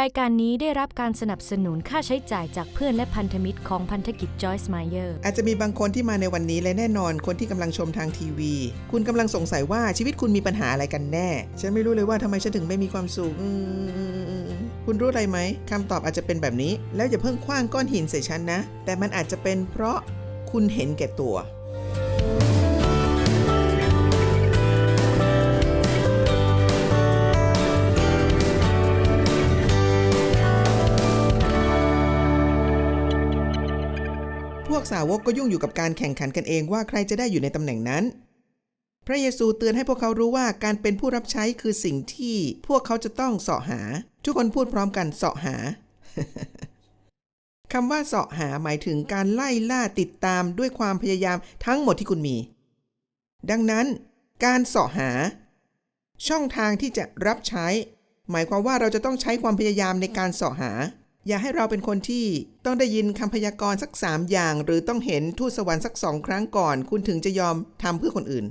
รายการนี้ได้รับการสนับสนุนค่าใช้จ่ายจากเพื่อนและพันธมิตรของพันธกิจจอยส์มเยอร์อาจจะมีบางคนที่มาในวันนี้และแน่นอนคนที่กำลังชมทางทีวี คุณกำลังสงสัยว่าชีวิตคุณมีปัญหาอะไรกันแน่ ฉันไม่รู้เลยว่าทำไมฉันถึงไม่มีความสุขอืมคุณรู้อะไรไหมคำตอบอาจจะเป็นแบบนี้ แล้วอย่าเพิ่งคว้างก้อนหินใส่ฉันนะ แต่มันอาจจะเป็นเพราะคุณเห็นแก่ตัว กสาวกก็ยุ่งอยู่กับการแข่งขันกันเองว่าใครจะได้อยู่ในตำแหน่งนั้น พระเยซูเตือนให้พวกเขารู้ว่าการเป็นผู้รับใช้คือสิ่งที่พวกเขาจะต้องเสาะหา ทุกคนพูดพร้อมกันเสาะหาคำว่าเสาะหาหมายถึงการไล่ล่าติดตามด้วยความพยายามทั้งหมดที่คุณมี ดังนั้นการเสาะหา ช่องทางที่จะรับใช้ หมายความว่าเราจะต้องใช้ความพยายามในการเสาะหา อย่าให้เราเป็นคนที่ต้องได้ยินคำพยากรณ์สักสามอย่าง หรือต้องเห็นทูตสวรรค์สักสองครั้งก่อน คุณถึงจะยอมทำเพื่อคนอื่น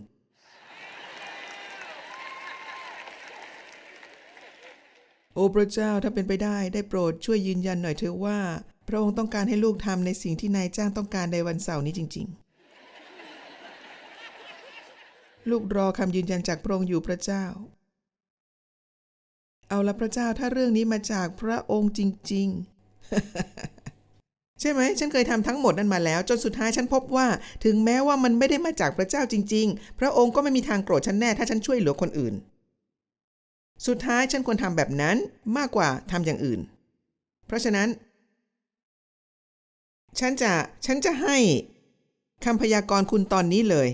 โอ้พระเจ้าถ้าเป็นไปได้ได้โปรดช่วยยืนยันหน่อยเถอะว่า พระองค์ต้องการให้ลูกทำในสิ่งที่นายจ้างต้องการในวันเสาร์นี้จริง ๆ ลูกรอคำยืนยันจากพระองค์อยู่พระเจ้า เอาละพระเจ้าถ้าเรื่องนี้มาจากพระองค์จริง ๆ ใช่ไหมฉันเคยทำทั้งหมดนั้นมาแล้ว จนสุดท้ายฉันพบว่า ถึงแม้ว่ามันไม่ได้มาจากพระเจ้าจริง ๆ พระองค์ก็ไม่มีทางโกรธฉันแน่ถ้าฉันช่วยเหลือคนอื่น สุดท้ายฉันควรทำแบบนั้นมากกว่าทำอย่างอื่น เพราะฉะนั้น ฉันจะฉันจะให้คำพยากรณ์คุณตอนนี้เลย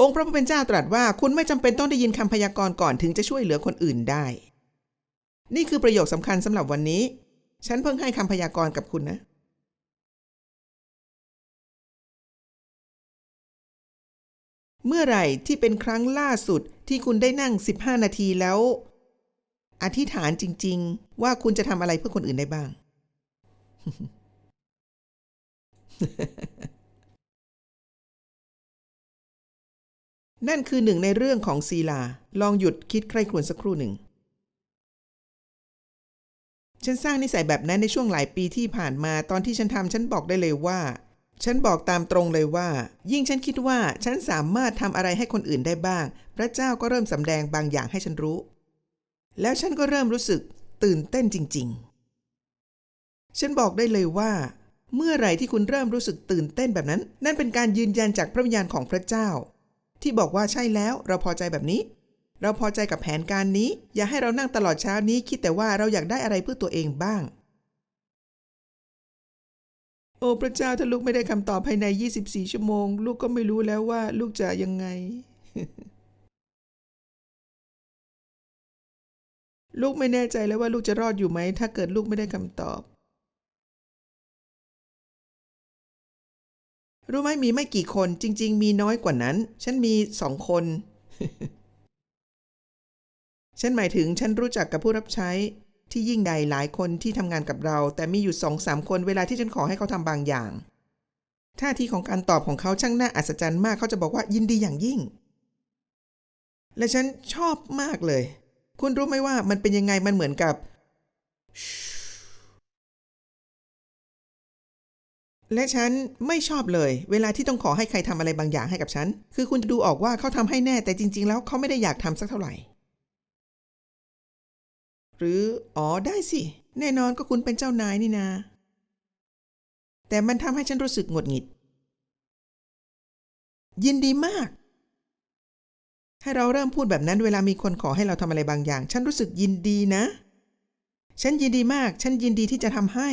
องค์พระผู้เป็นเจ้าตรัสว่าคุณไม่จำเป็นต้องได้ยินคำพยากรณ์ก่อนถึงจะช่วยเหลือคนอื่นได้ นี่คือประโยคสำคัญสำหรับวันนี้ ฉันเพิ่งให้คำพยากรณ์กับคุณนะ เมื่อไหร่ที่เป็นครั้งล่าสุดที่คุณได้นั่ง 15 นาทีแล้ว อธิษฐานจริง ๆ ว่าคุณจะทำอะไรเพื่อคนอื่นได้บ้าง นั่นคือหนึ่งในเรื่องของศีลา ลองหยุดคิดใคร่ครวญสักครู่หนึ่ง ฉันสร้างนิสัยแบบนั้นในช่วงหลายปีที่ผ่านมา ตอนที่ฉันทำฉันบอกได้เลยว่า ฉันบอกตามตรงเลยว่า ยิ่งฉันคิดว่าฉันสามารถทำอะไรให้คนอื่นได้บ้าง พระเจ้าก็เริ่มสำแดงบางอย่างให้ฉันรู้ แล้วฉันก็เริ่มรู้สึกตื่นเต้นจริง ๆ ฉันบอกได้เลยว่า เมื่อไหร่ที่คุณเริ่มรู้สึกตื่นเต้นแบบนั้น นั่นเป็นการยืนยันจากพระวิญญาณของพระเจ้า ที่บอกว่าใช่แล้วเราพอใจแบบนี้ เราพอใจกับแผนการนี้ อย่าให้เรานั่งตลอดเช้านี้คิดแต่ว่าเราอยากได้อะไรเพื่อตัวเองบ้าง โอ้พระเจ้าถ้าลูกไม่ได้คำตอบภายใน 24 ชั่วโมง ลูกก็ไม่รู้แล้วว่าลูกจะยังไง ลูกไม่แน่ใจแล้วว่าลูกจะรอดอยู่ไหม ถ้าเกิดลูกไม่ได้คำตอบ รู้ไหมมีไม่กี่คนจริง ๆ มีน้อยกว่านั้น ฉันมีสองคน ฉันหมายถึงฉันรู้จักกับผู้รับใช้ที่ยิ่งใหญ่หลายคนที่ทำงานกับเรา แต่มีอยู่สองสามคนเวลาที่ฉันขอให้เขาทำบางอย่างท่าทีของการตอบของเขาช่างน่าอัศจรรย์มากเขาจะบอกว่ายินดีอย่างยิ่ง และฉันชอบมากเลย คุณรู้ไหมว่ามันเป็นยังไงมันเหมือนกับ และฉันไม่ชอบเลย เวลาที่ต้องขอให้ใครทำอะไรบางอย่างให้กับฉัน คือคุณจะดูออกว่าเขาทำให้แน่แต่จริง ๆ แล้วเขาไม่ได้อยากทำสักเท่าไหร่ หรืออ๋อได้สิ แน่นอนก็คุณเป็นเจ้านายนี่นา แต่มันทำให้ฉันรู้สึกหงุดหงิด ยินดีมาก ให้เราเริ่มพูดแบบนั้นเวลามีคนขอให้เราทำอะไรบางอย่าง ฉันรู้สึกยินดีนะ ฉันยินดีมาก ฉันยินดีที่จะทำให้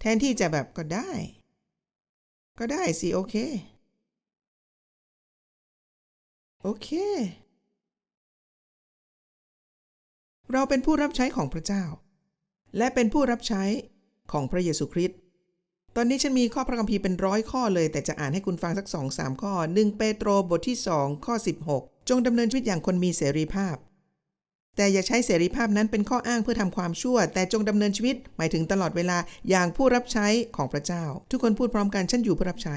แทนที่จะแบบก็ได้ ก็ได้สิ โอเค โอเค เราเป็นผู้รับใช้ของพระเจ้า และเป็นผู้รับใช้ของพระเยซูคริสต์ตอนนี้ฉันมีข้อพระคัมภีร์เป็นร้อยข้อเลย แต่จะอ่านให้คุณฟังสักสองสามข้อ1เปโตรบทที่2ข้อ 16 จงดำเนินชีวิตอย่างคนมีเสรีภาพ แต่อย่าใช้เสรีภาพนั้นเป็นข้ออ้างเพื่อทำความชั่ว แต่จงดำเนินชีวิตหมายถึงตลอดเวลาอย่างผู้รับใช้ของพระเจ้า ทุกคนพูดพร้อมกันฉันอยู่เพื่อรับใช้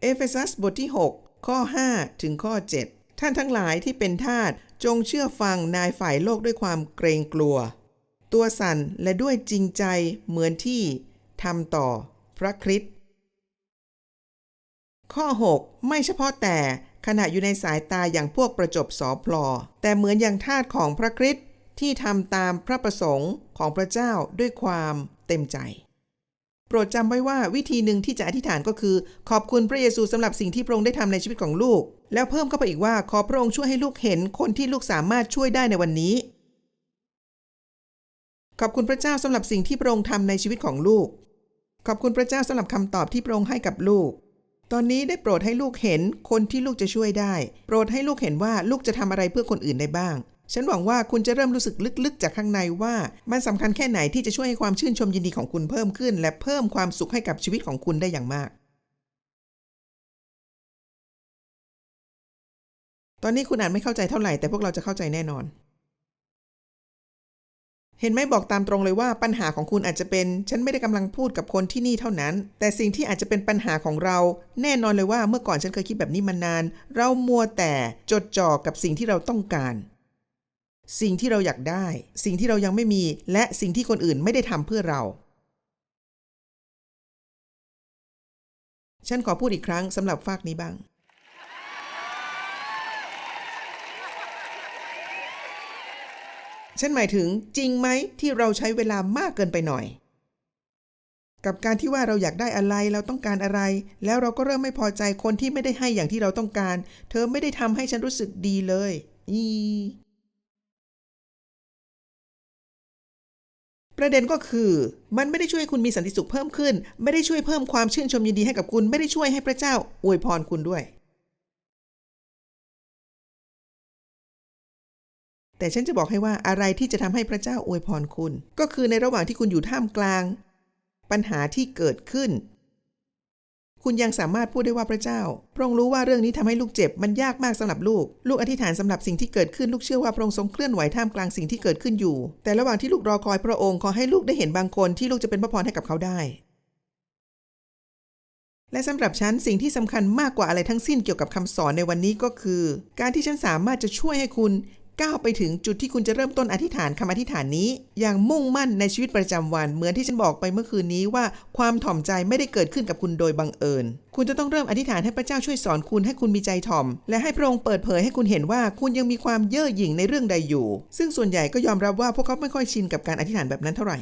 เอเฟซัสบทที่ 6 ข้อ 5 ถึงข้อ 7 ท่านทั้งหลายที่เป็นทาสจงเชื่อฟังนายฝ่ายโลกด้วยความเกรงกลัว ตัวสั่นและด้วยจริงใจเหมือนที่ทำต่อพระคริสต์ข้อ 6 ไม่เฉพาะแต่ขณะอยู่ในสายตาอย่างพวกประจบสอพลอ แต่เหมือนอย่างทาสของพระคริสต์ที่ทำตามพระประสงค์ของพระเจ้าด้วยความเต็มใจ โปรดจำไว้ว่าวิธีหนึ่งที่จะอธิษฐานก็คือ ขอบคุณพระเยซูสำหรับสิ่งที่พระองค์ได้ทำในชีวิตของลูก แล้วเพิ่มเข้าไปอีกว่าขอพระองค์ช่วยให้ลูกเห็นคนที่ลูกสามารถช่วยได้ในวันนี้ ขอบคุณพระเจ้าสำหรับสิ่งที่พระองค์ทำในชีวิตของลูก ขอบคุณพระเจ้าสำหรับคำตอบที่พระองค์ให้กับลูก ตอนนี้ได้โปรดให้ลูกเห็นคนที่ลูกจะช่วยได้ โปรดให้ลูกเห็นว่าลูกจะทำอะไรเพื่อคนอื่นได้บ้าง ฉันหวังว่าคุณจะเริ่มรู้สึกลึกๆ จากข้างในว่า มันสำคัญแค่ไหนที่จะช่วยให้ความชื่นชมยินดีของคุณเพิ่มขึ้น และเพิ่มความสุขให้กับชีวิตของคุณได้อย่างมาก ตอนนี้คุณอาจไม่เข้าใจเท่าไหร่แต่พวกเราจะเข้าใจแน่นอน เห็นไหมบอกตามตรงเลยว่าปัญหาของคุณอาจจะเป็น ฉันไม่ได้กำลังพูดกับคนที่นี่เท่านั้น แต่สิ่งที่อาจจะเป็นปัญหาของเรา แน่นอนเลยว่าเมื่อก่อนฉันเคยคิดแบบนี้มานาน เรามัวแต่จดจ่อกับสิ่งที่เราต้องการ สิ่งที่เราอยากได้ สิ่งที่เรายังไม่มี และสิ่งที่คนอื่นไม่ได้ทำเพื่อเรา ฉันขอพูดอีกครั้งสำหรับฝากนี้บ้าง ฉันหมายถึงจริงไหมที่เราใช้เวลามากเกินไปหน่อย กับการที่ว่าเราอยากได้อะไรเราต้องการอะไร แล้วเราก็เริ่มไม่พอใจคนที่ไม่ได้ให้อย่างที่เราต้องการ เธอไม่ได้ทำให้ฉันรู้สึกดีเลยอี ประเด็นก็คือ มันไม่ได้ช่วยคุณมีสันติสุขเพิ่มขึ้น ไม่ได้ช่วยเพิ่มความชื่นชมยินดีให้กับคุณ ไม่ได้ช่วยให้พระเจ้าอวยพรคุณด้วย แต่ฉันจะบอกให้ว่าอะไรที่จะทำให้พระเจ้าอวยพรคุณ ก็คือในระหว่างที่คุณอยู่ท่ามกลาง ปัญหาที่เกิดขึ้น คุณยังสามารถพูดได้ว่าพระเจ้า พระองค์รู้ว่าเรื่องนี้ทำให้ลูกเจ็บ มันยากมากสำหรับลูก ลูกอธิษฐานสำหรับสิ่งที่เกิดขึ้น ลูกเชื่อว่าพระองค์ทรงเคลื่อนไหวท่ามกลางสิ่งที่เกิดขึ้นอยู่ แต่ระหว่างที่ลูกรอคอยพระองค์ ขอให้ลูกได้เห็นบางคนที่ลูกจะเป็นพระพรให้กับเขาได้ และสำหรับฉันสิ่งที่สำคัญมากกว่าอะไรทั้งสิ้นเกี่ยวกับคำสอนในวันนี้ก็คือ การที่ฉันสามารถจะช่วยให้คุณ ก้าวไปถึงจุดที่คุณจะเริ่มต้นอธิษฐานคำอธิษฐานนี้ อย่างมุ่งมั่นในชีวิตประจำวัน เหมือนที่ฉันบอกไปเมื่อคืนนี้ว่า ความถ่อมใจไม่ได้เกิดขึ้นกับคุณโดยบังเอิญ คุณจะต้องเริ่มอธิษฐานให้พระเจ้าช่วยสอนคุณให้คุณมีใจถ่อม และให้พระองค์เปิดเผยให้คุณเห็นว่าคุณยังมีความเย่อหยิ่งในเรื่องใดอยู่ ซึ่งส่วนใหญ่ก็ยอมรับว่าพวกเขาไม่ค่อยชินกับการอธิษฐานแบบนั้นเท่าไหร่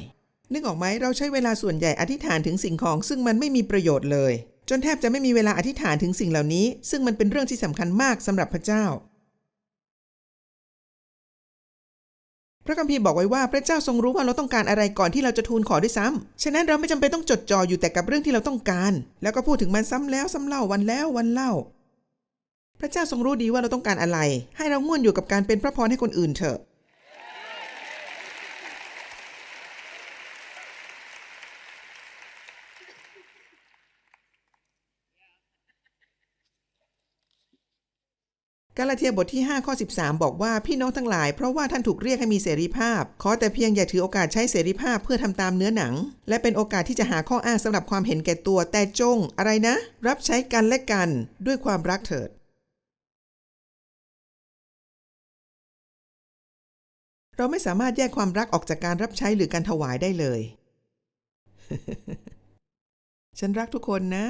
นึกออกไหมเราใช้เวลาส่วนใหญ่อธิษฐานถึงสิ่งของ ซึ่งมันไม่มีประโยชน์เลย จนแทบจะไม่มีเวลาอธิษฐานถึงสิ่งเหล่านี้ ซึ่งมันเป็นเรื่องที่สำคัญมากสำหรับพระเจ้า พระคัมภีร์บอกไว้ว่าพระเจ้าทรงรู้ว่าเราต้องการอะไรก่อนที่เราจะทูลขอด้วยซ้ำฉะนั้นเราไม่จำเป็นต้องจดจ่ออยู่แต่กับเรื่องที่เราต้องการ แล้วก็พูดถึงมันซ้ำแล้วซ้ำเล่าวันแล้ววันเล่า พระเจ้าทรงรู้ดีว่าเราต้องการอะไร ให้เราง่วนอยู่กับการเป็นพระพรให้คนอื่นเถอะ กาลาเทียบทที่ 5 ข้อ 13 บอกว่าพี่น้องทั้งหลายเพราะว่าท่านถูกเรียกให้มีเสรีภาพ ขอแต่เพียงอย่าถือโอกาสใช้เสรีภาพเพื่อทำตามเนื้อหนัง และเป็นโอกาสที่จะหาข้ออ้างสำหรับความเห็นแก่ตัวแต่จง อะไรนะ รับใช้กันและกันด้วยความรักเถิด เราไม่สามารถแยกความรักออกจากการรับใช้หรือการถวายได้เลย ฉันรักทุกคนนะ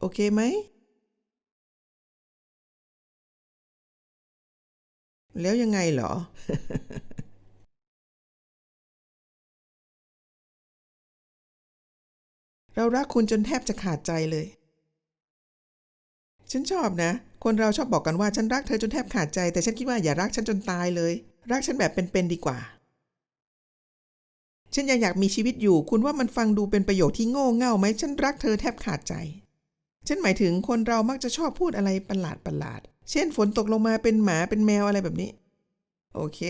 โอเคไหม แล้วยังไงเหรอเรารักคุณจนแทบจะขาดใจเลย ฉันชอบนะ คนเราชอบบอกกันว่าฉันรักเธอจนแทบขาดใจ แต่ฉันคิดว่าอย่ารักฉันจนตายเลย รักฉันแบบเป็นๆดีกว่า ฉันยังอยากมีชีวิตอยู่ คุณว่ามันฟังดูเป็นประโยคที่โง่เง่าไหม ฉันรักเธอแทบขาดใจ ฉันหมายถึงคนเรามักจะชอบพูดอะไรประหลาดประหลาดๆ เช่นฝนตกลงมาเป็นหมาเป็นแมวอะไรแบบนี้ โอเค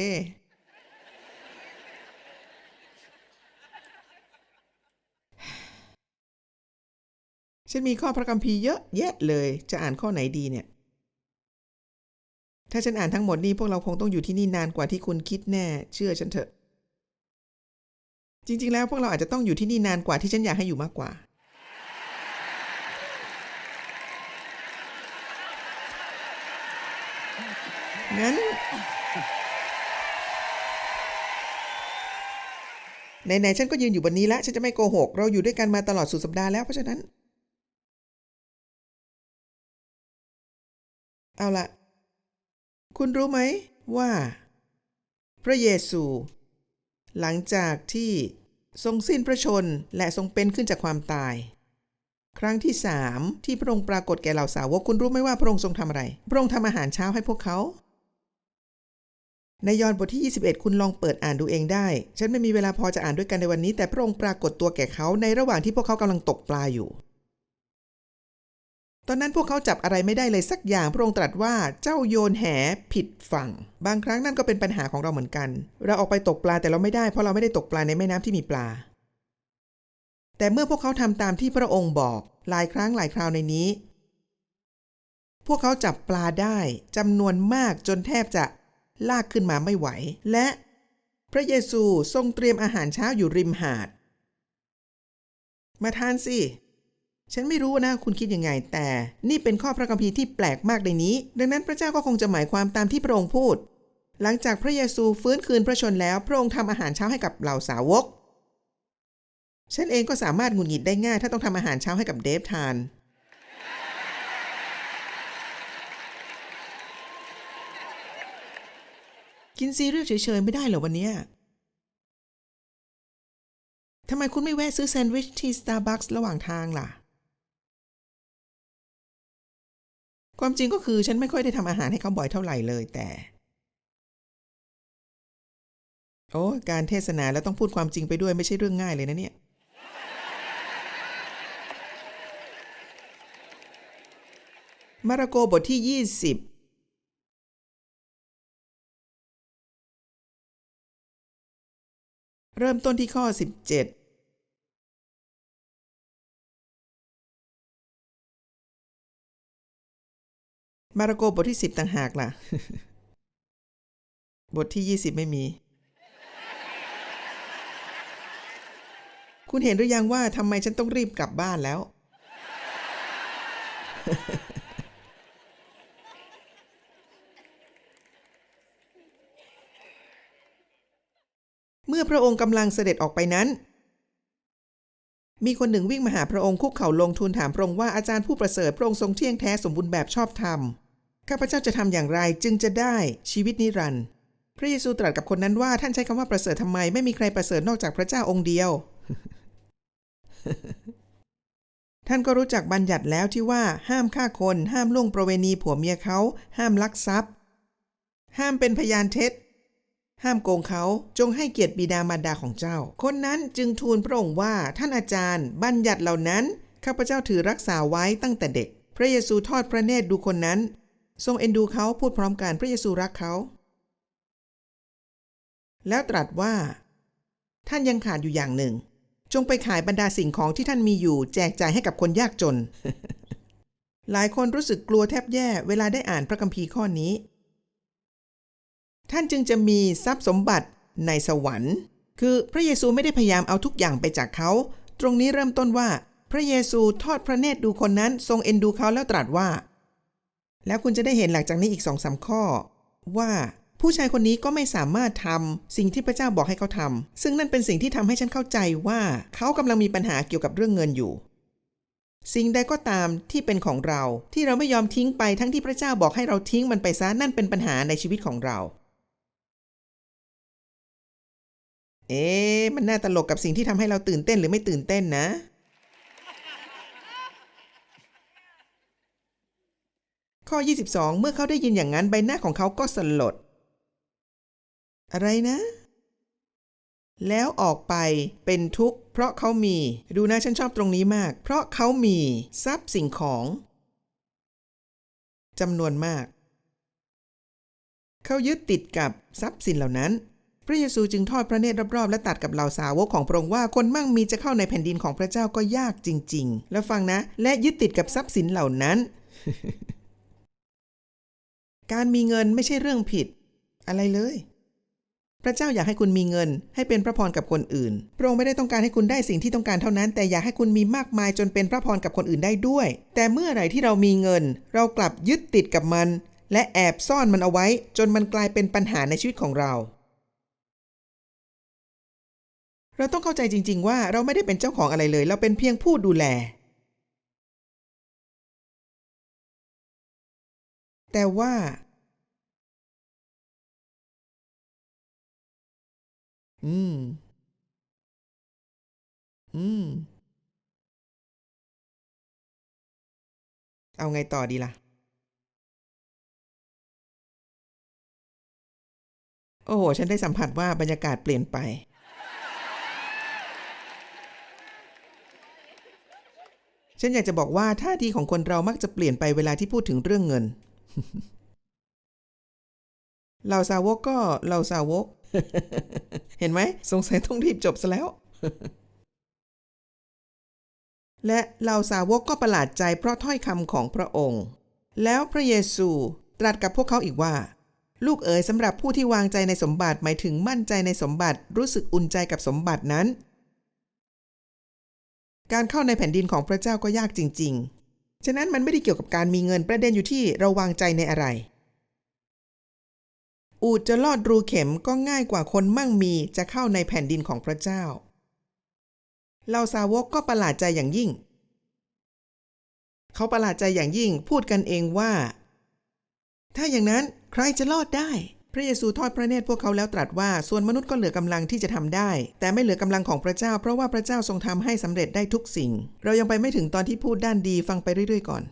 ฉันมีข้อพระคัมภีร์เยอะแยะเลย จะอ่านข้อไหนดีเนี่ย ถ้าฉันอ่านทั้งหมดนี้พวกเราคงต้องอยู่ที่นี่นานกว่าที่คุณคิดแน่ เชื่อฉันเถอะ จริง ๆ แล้วพวกเราอาจจะต้องอยู่ที่นี่นานกว่าที่ฉันอยากให้อยู่มากกว่า งั้น ไหนๆฉันก็ยืนอยู่บนนี้แล้ว ฉันจะไม่โกหก เราอยู่ด้วยกันมาตลอดสุดสัปดาห์แล้วเพราะฉะนั้น เอาละคุณรู้ไหมว่า พระเยซู หลังจากที่ทรงสิ้นพระชนและทรงเป็นขึ้นจากความตาย ครั้งที่สามที่พระองค์ปรากฏแก่เหล่าสาวกคุณรู้ไหมว่าพระองค์ทรงทำอะไร พระองค์ทำอาหารเช้าให้พวกเขา ในยอห์นบทที่ 21 คุณลองเปิดอ่านดูเองได้ ฉันไม่มีเวลาพอจะอ่านด้วยกันในวันนี้ แต่พระองค์ปรากฏตัวแก่เขาในระหว่างที่พวกเขากำลังตกปลาอยู่ ตอนนั้นพวกเขาจับอะไรไม่ได้เลยสักอย่าง พระองค์ตรัสว่าเจ้าโยนแหผิดฝั่ง บางครั้งนั่นก็เป็นปัญหาของเราเหมือนกัน เราออกไปตกปลาแต่เราไม่ได้เพราะเราไม่ได้ตกปลาในแม่น้ำที่มีปลา แต่เมื่อพวกเขาทำตามที่พระองค์บอก หลายครั้งหลายคราวในนี้ พวกเขาจับปลาได้จำนวนมากจนแทบจะ ลากขึ้นมาไม่ไหว และพระเยซูทรงเตรียมอาหารเช้าอยู่ริมหาด มาทานสิ ฉันไม่รู้นะคุณคิดยังไง แต่นี่เป็นข้อพระคัมภีร์ที่แปลกมากในนี้ ดังนั้นพระเจ้าก็คงจะหมายความตามที่พระองค์พูด หลังจากพระเยซูฟื้นคืนพระชนแล้ว พระองค์ทำอาหารเช้าให้กับเหล่าสาวก ฉันเองก็สามารถหงุดหงิดได้ง่าย ถ้าต้องทำอาหารเช้าให้กับเดฟทาน กินซีเรียลเฉยๆไม่ได้เหรอวันเนี้ยทำไมคุณไม่แวะซื้อแซนด์วิชที่ Starbucks ระหว่างทางล่ะ ความจริงก็คือฉันไม่ค่อยได้ทำอาหารให้เขาบ่อยเท่าไหร่เลยแต่ โอ้การเทศนาแล้วต้องพูดความจริงไปด้วยไม่ใช่เรื่องง่ายเลยนะเนี่ย มาระโกบทที่ 20 เริ่มต้นที่ข้อ 17มาระโกบทที่10ต่างหากล่ะ บทที่20ไม่มี คุณเห็นหรือยังว่าทำไมฉันต้องรีบกลับบ้านแล้ว เมื่อพระองค์กำลังเสด็จออกไปนั้น มีคนหนึ่งวิ่งมาหาพระองค์คุกเข่าลงทูลถามพระองค์ว่าอาจารย์ผู้ประเสริฐพระองค์ทรงเที่ยงแท้สมบูรณ์แบบชอบธรรมข้าพเจ้าจะทำอย่างไรจึงจะได้ชีวิตนิรันดร์พระเยซูตรัสกับคนนั้นว่าท่านใช้คำว่าประเสริฐทำไมไม่มีใครประเสริฐนอกจากพระเจ้าองค์เดียว ท่านก็รู้จักบัญญัติแล้วที่ว่าห้ามฆ่าคน ห้ามล่วงประเวณีผัวเมียเขา ห้ามลักทรัพย์ ห้ามเป็นพยานเท็จ ห้ามโกงเขาจงให้เกียรติบิดามารดาของเจ้า คนนั้นจึงทูลพระองค์ว่าท่านอาจารย์ บัญญัติเหล่านั้นข้าพเจ้าถือรักษาไว้ตั้งแต่เด็ก พระเยซูทอดพระเนตรดูคนนั้น ทรงเอ็นดูเขาพูดพร้อมกันพระเยซูรักเขา แล้วตรัสว่า ท่านยังขาดอยู่อย่างหนึ่ง จงไปขายบรรดาสิ่งของที่ท่านมีอยู่ แจกจ่ายให้กับคนยากจน หลายคนรู้สึกกลัวแทบแย่ เวลาได้อ่านพระคัมภีร์ข้อนี้ ท่านจึงจะมีทรัพย์สมบัติในสวรรค์ คือพระเยซูไม่ได้พยายามเอาทุกอย่างไปจากเขา ตรงนี้เริ่มต้นว่า พระเยซูทอดพระเนตรดูคนนั้นทรงเอ็นดูเขาแล้วตรัสว่า แล้วคุณจะได้เห็นหลังจากนี้อีกสองสามข้อ ว่าผู้ชายคนนี้ก็ไม่สามารถทำสิ่งที่พระเจ้าบอกให้เขาทำซึ่งนั่นเป็นสิ่งที่ทำให้ฉันเข้าใจว่าเขากำลังมีปัญหาเกี่ยวกับเรื่องเงินอยู่ สิ่งใดก็ตามที่เป็นของเราที่เราไม่ยอมทิ้งไปทั้งที่พระเจ้าบอกให้เราทิ้งมันไปซะนั่นเป็นปัญหาในชีวิตของเรา เอ๊มันน่าตลกกับสิ่งที่ทำให้เราตื่นเต้นหรือไม่ตื่นเต้นนะ ข้อ 22 เมื่อเขาได้ยินอย่างนั้นใบหน้าของเขาก็สลด อะไรนะ แล้วออกไปเป็นทุกข์ เพราะเขามี ดูนะฉันชอบตรงนี้มาก เพราะเขามีทรัพย์สิ่งของจำนวนมาก เขายึดติดกับทรัพย์สินเหล่านั้น พระเยซูจึงทอดพระเนตรรอบๆและตัดกับเหล่าสาวกของพระองค์ว่าคนมั่งมีจะเข้าในแผ่นดินของพระเจ้าก็ยากจริง ๆ แล้วฟังนะ และยึดติดกับทรัพย์สินเหล่านั้น การมีเงินไม่ใช่เรื่องผิด อะไรเลย พระเจ้าอยากให้คุณมีเงิน ให้เป็นพระพรกับคนอื่น พระองค์ไม่ได้ต้องการให้คุณได้สิ่งที่ต้องการเท่านั้น แต่อยากให้คุณมีมากมายจนเป็นพระพรกับคนอื่นได้ด้วย แต่เมื่อไหร่ที่เรามีเงิน เรากลับยึดติดกับมัน และแอบซ่อนมันเอาไว้ จนมันกลายเป็นปัญหาในชีวิตของเรา เราต้องเข้าใจจริง ๆ ว่าเราไม่ได้เป็นเจ้าของอะไรเลย เราเป็นเพียงผู้ดูแล แต่ว่า อืม อืม เอาไงต่อดีล่ะ โอ้โห ฉันได้สัมผัสว่าบรรยากาศเปลี่ยนไป ฉันอยากจะบอกว่าท่าทีของคนเรามักจะเปลี่ยนไปเวลาที่พูดถึงเรื่องเงินเหล่าสาวกก็เหล่าสาวก เห็นไหมสงสัยต้องรีบจบซะแล้ว และเหล่าสาวกก็ประหลาดใจเพราะถ้อยคำของพระองค์ แล้วพระเยซูตรัสกับพวกเขาอีกว่า ลูกเอ๋ยสำหรับผู้ที่วางใจในสมบัติหมายถึงมั่นใจในสมบัติรู้สึกอุ่นใจกับสมบัตินั้น การเข้าในแผ่นดินของพระเจ้าก็ยากจริง ๆ ฉะนั้นมันไม่ได้เกี่ยวกับการมีเงินประเด็นอยู่ที่เราวางใจในอะไร อูดจะลอดรูเข็มก็ง่ายกว่าคนมั่งมีจะเข้าในแผ่นดินของพระเจ้าเหล่าสาวกก็ประหลาดใจอย่างยิ่ง เขาประหลาดใจอย่างยิ่งพูดกันเองว่า ถ้าอย่างนั้นใครจะรอดได้ พระเยซูทอดพระเนตรพวกเขาแล้วตรัสว่า ส่วนมนุษย์ก็เหลือกำลังที่จะทำได้ แต่ไม่เหลือกำลังของพระเจ้า เพราะว่าพระเจ้าทรงทำให้สำเร็จได้ทุกสิ่ง เรายังไปไม่ถึงตอนที่พูดด้านดีฟังไปเรื่อยๆก่อน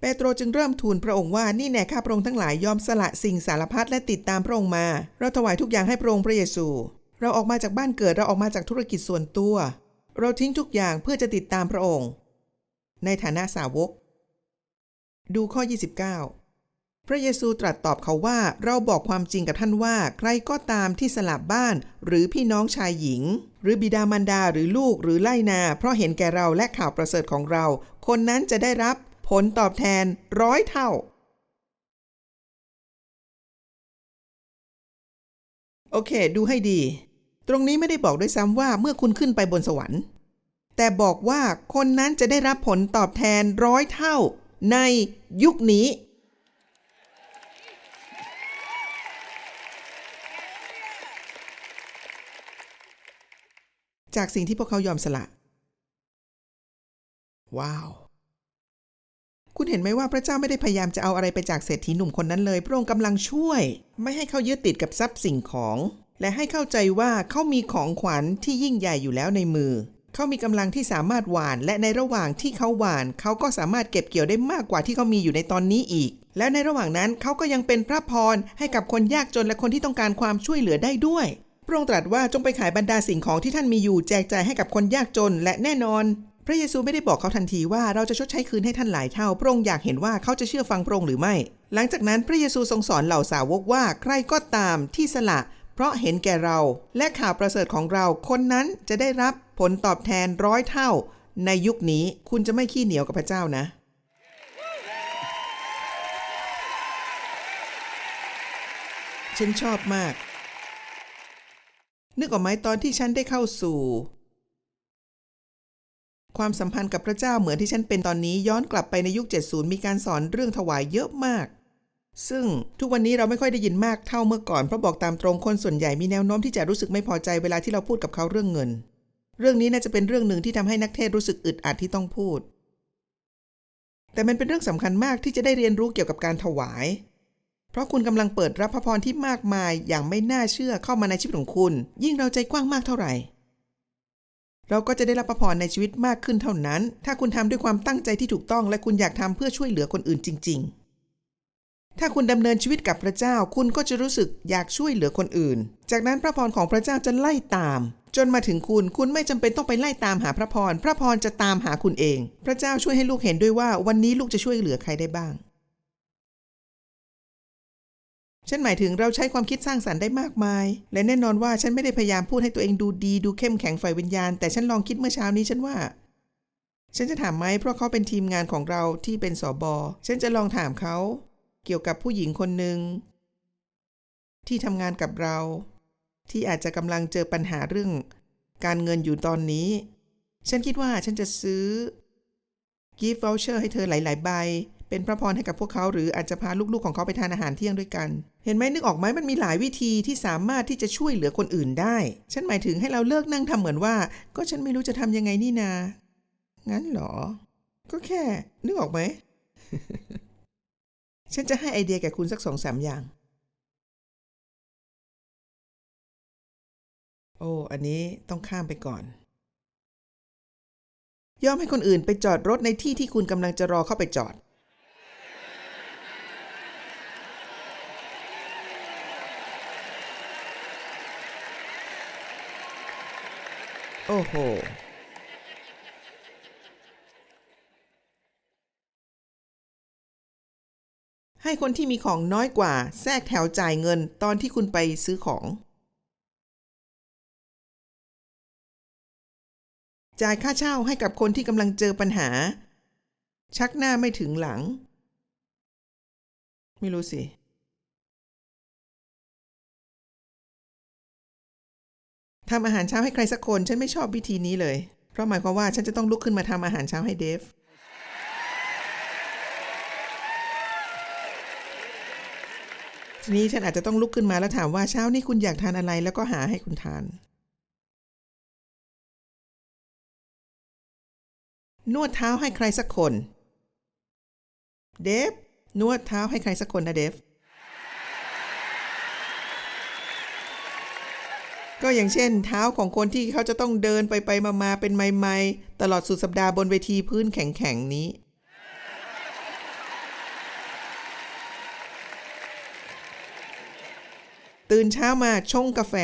เปโตรจึงเริ่มทูลพระองค์ว่านี่แน่ข้าพระองค์ทั้งหลายยอมสละสิ่งสารพัดและติดตามพระองค์มา เราถวายทุกอย่างให้พระองค์พระเยซู เราออกมาจากบ้านเกิดเราออกมาจากธุรกิจส่วนตัว เราทิ้งทุกอย่างเพื่อจะติดตามพระองค์ ในฐานะสาวก ดูข้อ 29 พระเยซูตรัสตอบเขาว่าเราบอกความจริงกับท่านว่า ใครก็ตามที่สลับบ้าน หรือพี่น้องชายหญิง หรือบิดามารดาหรือลูกหรือไล่นา เพราะเห็นแก่เราและข่าวประเสริฐของเรา คนนั้นจะได้รับผลตอบแทนร้อยเท่า โอเค ดูให้ดี ตรงนี้ไม่ได้บอกด้วยซ้ำว่าเมื่อคุณขึ้นไปบนสวรรค์ แต่บอกว่าคนนั้นจะได้รับผลตอบแทนร้อยเท่า ในยุคนี้ จากสิ่งที่พวกเขายอมสละ ว้าว คุณเห็นไหมว่าพระเจ้าไม่ได้พยายามจะเอาอะไรไปจากเศรษฐีหนุ่มคนนั้นเลย พระองค์กำลังช่วย ไม่ให้เขายึดติดกับทรัพย์สิ่งของ และให้เข้าใจว่าเขามีของขวัญที่ยิ่งใหญ่อยู่แล้วในมือ เขามีกำลังที่สามารถหวาน และในระหว่างที่เขาหวาน เขาก็สามารถเก็บเกี่ยวได้มากกว่าที่เขามีอยู่ในตอนนี้อีก แล้วในระหว่างนั้นเขาก็ยังเป็นพระพรให้กับคนยากจนและคนที่ต้องการความช่วยเหลือได้ด้วย พระองค์ตรัสว่าจงไปขายบรรดาสิ่งของที่ท่านมีอยู่แจกจ่ายให้กับคนยากจนและแน่นอน พระเยซูไม่ได้บอกเขาทันทีว่าเราจะชดใช้คืนให้ท่านหลายเท่า พระองค์อยากเห็นว่าเขาจะเชื่อฟังพระองค์หรือไม่ หลังจากนั้นพระเยซูทรงสอนเหล่าสาวกว่าใครก็ตามที่สละ เพราะเห็นแก่เรา และข่าวประเสริฐของเราคนนั้นจะได้รับผลตอบแทนร้อยเท่า ในยุคนี้คุณจะไม่ขี้เหนียวกับพระเจ้านะฉันชอบมาก นึกออกไหมตอนที่ฉันได้เข้าสู่ ความสัมพันธ์กับพระเจ้าเหมือนที่ฉันเป็นตอนนี้ย้อนกลับไปในยุค 70 มีการสอนเรื่องถวายเยอะมาก ซึ่งทุกวันนี้เราไม่ค่อยได้ยินมากเท่าเมื่อก่อนเพราะบอกตามตรงคนส่วนใหญ่มีแนวโน้มที่จะรู้สึกไม่พอใจเวลาที่เราพูดกับเขาเรื่องเงิน เรื่องนี้น่าจะเป็นเรื่องหนึ่งที่ทำให้นักเทศรู้สึกอึดอัดที่ต้องพูด แต่มันเป็นเรื่องสำคัญมากที่จะได้เรียนรู้เกี่ยวกับการถวาย เพราะคุณกำลังเปิดรับพระพรที่มากมายอย่างไม่น่าเชื่อเข้ามาในชีวิตของคุณ ยิ่งเราใจกว้างมากเท่าไหร่ เราก็จะได้รับพระพรในชีวิตมากขึ้นเท่านั้น ถ้าคุณทำด้วยความตั้งใจที่ถูกต้อง และคุณอยากทำเพื่อช่วยเหลือคนอื่นจริง ๆถ้าคุณดำเนินชีวิตกับพระเจ้า คุณก็จะรู้สึกอยากช่วยเหลือคนอื่น จากนั้นพระพรของพระเจ้าจะไล่ตาม จนมาถึงคุณ คุณไม่จำเป็นต้องไปไล่ตามหาพระพร พระพรจะตามหาคุณเอง พระเจ้าช่วยให้ลูกเห็นด้วยว่า วันนี้ลูกจะช่วยเหลือใครได้บ้าง ฉันหมายถึงเราใช้ความคิดสร้างสรรค์ได้มากมาย และแน่นอนว่าฉันไม่ได้พยายามพูดให้ตัวเองดูดี ดูเข้มแข็งฝ่ายวิญญาณ แต่ฉันลองคิดเมื่อเช้านี้ฉันว่า ฉันจะถามไหมเพราะเขาเป็นทีมงานของเราที่เป็นสอบอฉันจะลองถามเขา เกี่ยวกับผู้หญิงคนหนึ่งที่ทำงานกับเรา ที่อาจจะกำลังเจอปัญหาเรื่อง การเงินอยู่ตอนนี้ ฉันคิดว่าฉันจะซื้อ gift voucher ให้เธอหลาย ๆ ใบเป็นพระพรให้กับพวกเขาหรืออาจจะพาลูกๆของเขาไปทานอาหารเที่ยงด้วยกัน เห็นไหมนึกออกไหมมันมีหลายวิธีที่สามารถที่จะช่วยเหลือคนอื่นได้ ฉันหมายถึงให้เราเลิกนั่งทำเหมือนว่า ก็ฉันไม่รู้จะทำยังไงนี่นา งั้นเหรอ ก็แค่ นึกออกไหม ฉันจะให้ไอเดียแก่คุณสักสองสามอย่าง โอ้ อันนี้ต้องข้ามไปก่อนยอมให้คนอื่นไปจอดรถในที่ที่คุณกำลังจะรอเข้าไปจอด โอ้โหให้คนที่มีของน้อยกว่า แทรกแถวจ่ายเงินตอนที่คุณไปซื้อของ จ่ายค่าเช่าให้กับคนที่กำลังเจอปัญหา ชักหน้าไม่ถึงหลัง ไม่รู้สิ ทำอาหารเช้าให้ใครสักคน ฉันไม่ชอบวิธีนี้เลย เพราะหมายความว่าฉันจะต้องลุกขึ้นมาทำอาหารเช้าให้เดฟ ทีนี้ฉันอาจจะต้องลุกขึ้นมาแล้วถามว่าเช้านี้คุณอยากทานอะไรแล้วก็หาให้คุณทาน นวดเท้าให้ใครสักคน เดฟ นวดเท้าให้ใครสักคนนะเดฟ ก็อย่างเช่น เท้าของคนที่เขาจะต้องเดินไปไปมามาเป็นไม้ๆตลอดสุดสัปดาห์บนเวทีพื้นแข็งๆนี้ ตื่นเช้ามาชงกาแฟ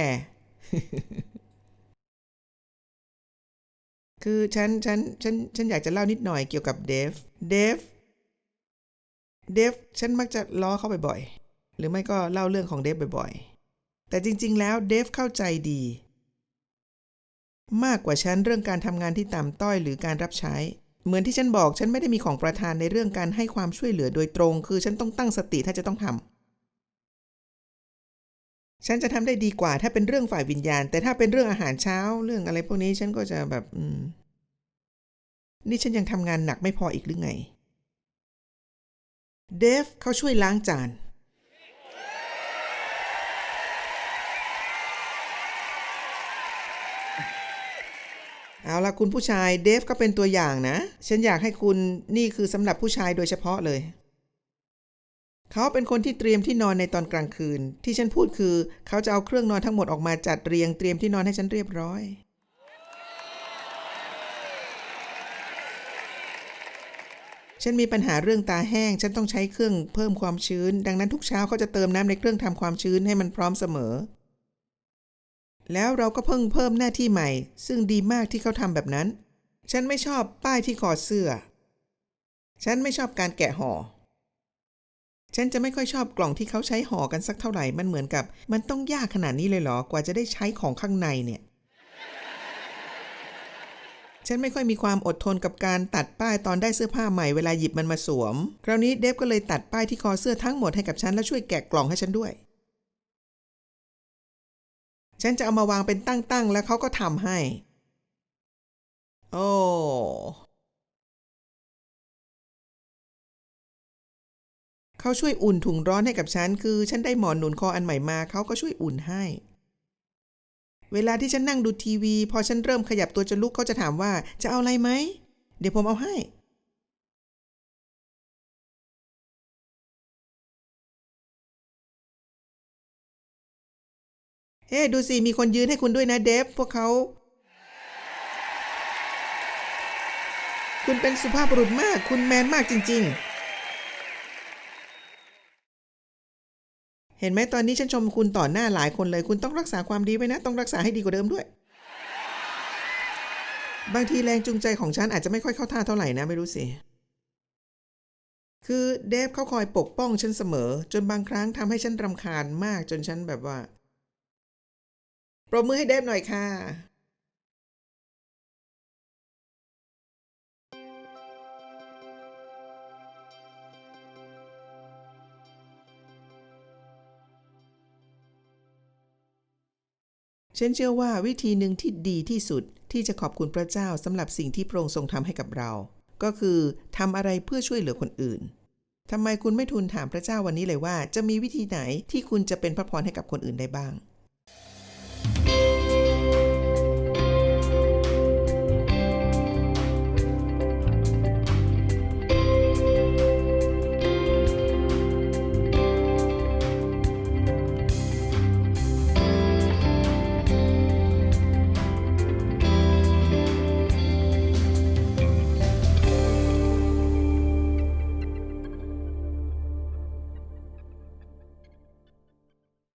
คือฉันฉันฉันฉันอยากจะเล่านิดหน่อยเกี่ยวกับเดฟเดฟเดฟฉันมักจะล้อเขาบ่อยๆ หรือไม่ก็เล่าเรื่องของเดฟบ่อยๆ แต่จริง ๆ แล้วเดฟเข้าใจดี มากกว่าฉันเรื่องการทำงานที่ต่ำต้อยหรือการรับใช้ เหมือนที่ฉันบอกฉันไม่ได้มีของประทานในเรื่องการให้ความช่วยเหลือโดยตรง คือฉันต้องตั้งสติถ้าจะต้องทำฉันจะทำได้ดีกว่าถ้าเป็นเรื่องฝ่ายวิญญาณ แต่ถ้าเป็นเรื่องอาหารเช้า เรื่องอะไรพวกนี้ฉันก็จะแบบนี่ฉันยังทำงานหนักไม่พออีกหรือไงเดฟเขาช่วยล้างจาน เอาละคุณผู้ชายเดฟก็เป็นตัวอย่างนะ ฉันอยากให้คุณนี่คือสำหรับผู้ชายโดยเฉพาะเลย เขาเป็นคนที่เตรียมที่นอนในตอนกลางคืน ที่ฉันพูดคือ เขาจะเอาเครื่องนอนทั้งหมดออกมาจัดเรียงเตรียมที่นอนให้ฉันเรียบร้อยฉันมีปัญหาเรื่องตาแห้ง ฉันต้องใช้เครื่องเพิ่มความชื้น ดังนั้นทุกเช้าเขาจะเติมน้ำในเครื่องทำความชื้นให้มันพร้อมเสมอ แล้วเราก็เพิ่งเพิ่มหน้าที่ใหม่ ซึ่งดีมากที่เขาทำแบบนั้น ฉันไม่ชอบป้ายที่คอเสื้อ ฉันไม่ชอบการแกะห่อ ฉันจะไม่ค่อยชอบกล่องที่เขาใช้ห่อกันสักเท่าไหร่ มันเหมือนกับ มันต้องยากขนาดนี้เลยเหรอ กว่าจะได้ใช้ของข้างในเนี่ย ฉันไม่ค่อยมีความอดทนกับการตัดป้ายตอนได้เสื้อผ้าใหม่เวลาหยิบมันมาสวม คราวนี้เดฟก็เลยตัดป้ายที่คอเสื้อทั้งหมดให้กับฉันแล้วช่วยแกะกล่องให้ฉันด้วย ฉันจะเอามาวางเป็นตั้งๆ แล้วเขาก็ทำให้ โอ้ เขาช่วยอุ่นถุงร้อนให้กับฉัน คือฉันได้หมอนหนุนคออันใหม่มา เขาก็ช่วยอุ่นให้ เวลาที่ฉันนั่งดูทีวี พอฉันเริ่มขยับตัวจะลุกเขาจะถามว่า จะเอาอะไรไหม เดี๋ยวผมเอาให้ เฮ้ดูสิ มีคนยืนให้คุณด้วยนะเดฟ พวกเขา คุณเป็นสุภาพบุรุษมาก คุณแมนมากจริง ๆ เห็นไหมตอนนี้ฉันชมคุณต่อหน้าหลายคนเลย คุณต้องรักษาความดีไว้นะ ต้องรักษาให้ดีกว่าเดิมด้วย บางทีแรงจูงใจของฉันอาจจะไม่ค่อยเข้าท่าเท่าไหร่นะ ไม่รู้สิคือเดฟเขาคอยปกป้องฉันเสมอ จนบางครั้งทำให้ฉันรำคาญมากจนฉันแบบว่า ปรบมือให้เดฟหน่อยค่ะ ฉันเชื่อว่าวิธีหนึ่งที่ดีที่สุดที่จะขอบคุณพระเจ้าสำหรับสิ่งที่พระองค์ทรงทำให้กับเรา ก็คือทำอะไรเพื่อช่วยเหลือคนอื่นทำไมคุณไม่ทูลถามพระเจ้าวันนี้เลยว่า จะมีวิธีไหนที่คุณจะเป็นพระพรให้กับคนอื่นได้บ้าง